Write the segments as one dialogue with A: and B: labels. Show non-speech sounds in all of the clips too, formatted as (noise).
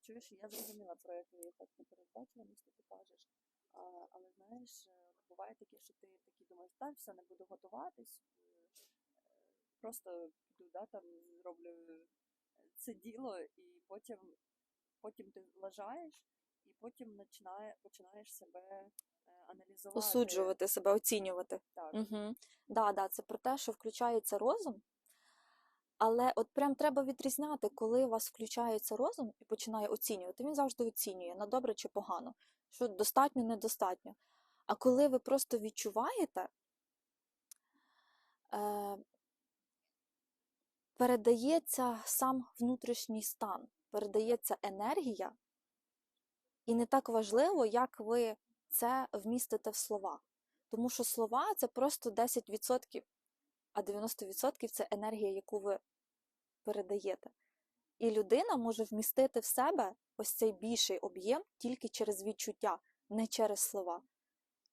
A: чуєш, я зрозуміла про який ефект непередбачуваності ти кажеш. А, але знаєш, е, буває таке, що ти такий думаєш, так, все, не буду готуватись, е, просто піду, да, там зроблю це діло, і потім, потім ти лажаєш, і потім починає, починаєш себе е, аналізувати.
B: Осуджувати себе, оцінювати.
A: Так.
B: Угу. Да, да, це про те, що включається розум. Але от прям треба відрізняти, коли у вас включається розум і починає оцінювати. Він завжди оцінює на добре чи погано, що достатньо, недостатньо. А коли ви просто відчуваєте, е, передається сам внутрішній стан, передається енергія, і не так важливо, як ви це вмістите в слова. Тому що слова це просто 10%, а 90% це енергія, яку ви передаєте. І людина може вмістити в себе ось цей більший об'єм тільки через відчуття, не через слова.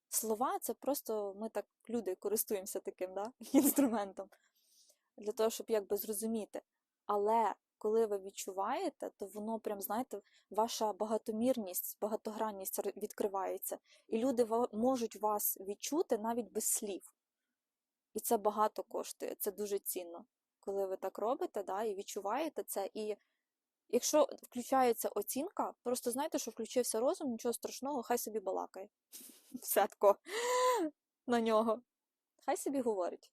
B: Слова це просто ми так, люди, користуємося таким да, (laughs) інструментом для того, щоб якби зрозуміти. Але коли ви відчуваєте, то воно прям, знаєте, ваша багатомірність, багатогранність відкривається. І люди можуть вас відчути навіть без слів. І це багато коштує, це дуже цінно, коли ви так робите, да, і відчуваєте це. І якщо включається оцінка, просто знайте, що включився розум, нічого страшного, хай собі балакає. (laughs) Все тако на нього. Хай собі говорить.